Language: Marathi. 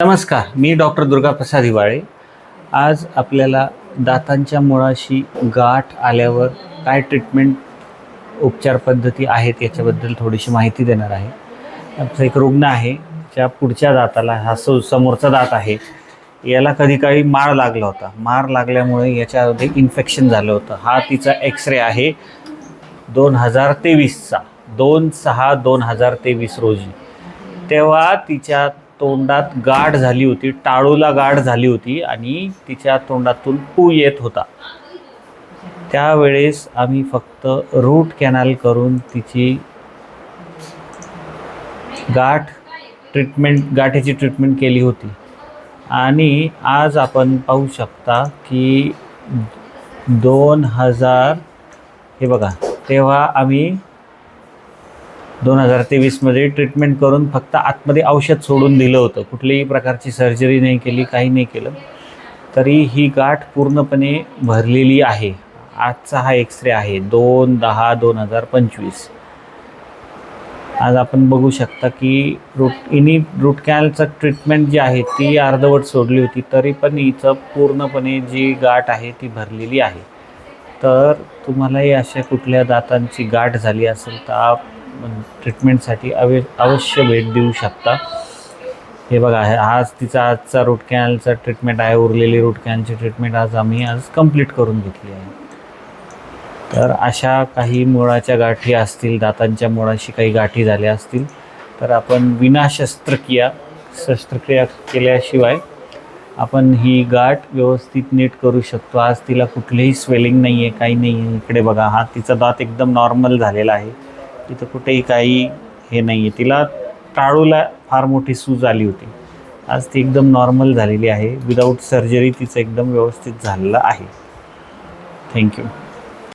नमस्कार मी डॉक्टर दुर्गाप्रसाद हिवाळे. आज आपल्याला दातांच्या मुळाशी गाठ आल्यावर काय ट्रीटमेंट उपचार पद्धती आहेत याच्याबद्दल थोडीशी माहिती देणार आहे. आमचा एक रुग्ण आहे ज्या पुढच्या दाताला हा सो समोरचा दात आहे याला कधी काही मार लागला होता. मार लागल्यामुळे याच्यामध्ये इन्फेक्शन झालं होतं. हा तिचा एक्सरे आहे दोन हजार तेवीसचा. दोन सहा दोन हजार तेवीस रोजी. तेव्हा तिच्या तोंडात गाठ झाली होती टाळूला गाठ झाली होती आणि तिच्या तोंडातून पू येत होता. त्यावेळेस आम्ही फक्त रूट कॅनल करून तिची गाठ ट्रीटमेंट गाठीची ट्रीटमेंट केली होती. आणि आज आपण पाहू शकता की दोन हजार हे बघा तेव्हा आम्ही दोन हजार तेवीसमध्ये ट्रीटमेंट करून फक्त आतमध्ये औषध सोडून दिलं होतं. कुठलीही प्रकारची सर्जरी नाही केली काही नाही केलं. तरी ही गाठ पूर्णपणे भरलेली आहे. आजचा हा एक्सरे आहे दोन दहा दोन हजार पंचवीस. आज आपण बघू शकता की रूट इनी रूट कॅनलचं ट्रीटमेंट जी आहे ती अर्धवट सोडली होती. तरी पण हिचं पूर्णपणे जी गाठ आहे ती भरलेली आहे. तर तुम्हालाही अशा कुठल्या दातांची गाठ झाली असेल तर ट्रीटमेंटसाठी अवे अवश्य भेट देऊ शकता. हे बघा हे आज तिचा आजचा रूट कॅनलचा ट्रीटमेंट आहे उरलेली रूट कॅनलची ट्रीटमेंट आज आम्ही आज कंप्लीट करून घेतली आहे. तर अशा काही मुळाच्या गाठी असतील दातांच्या मुळाशी काही गाठी झाल्या असतील तर आपण विना शस्त्रक्रिया शस्त्रक्रिया केल्याशिवाय आपण ही गाठ व्यवस्थित नीट करू शकतो. आज तिला कुठलीही स्वेलिंग नाही आहे काही नाही आहे इकडे बघा हा तिचा दात एकदम नॉर्मल झालेला आहे. तिथं कुठेही काही हे नाही आहे तिला टाळूला फार मोठी सूज आली होती. आज ती एकदम नॉर्मल झालेली आहे. विदाऊट सर्जरी तिचं एकदम व्यवस्थित झालेलं आहे. थँक्यू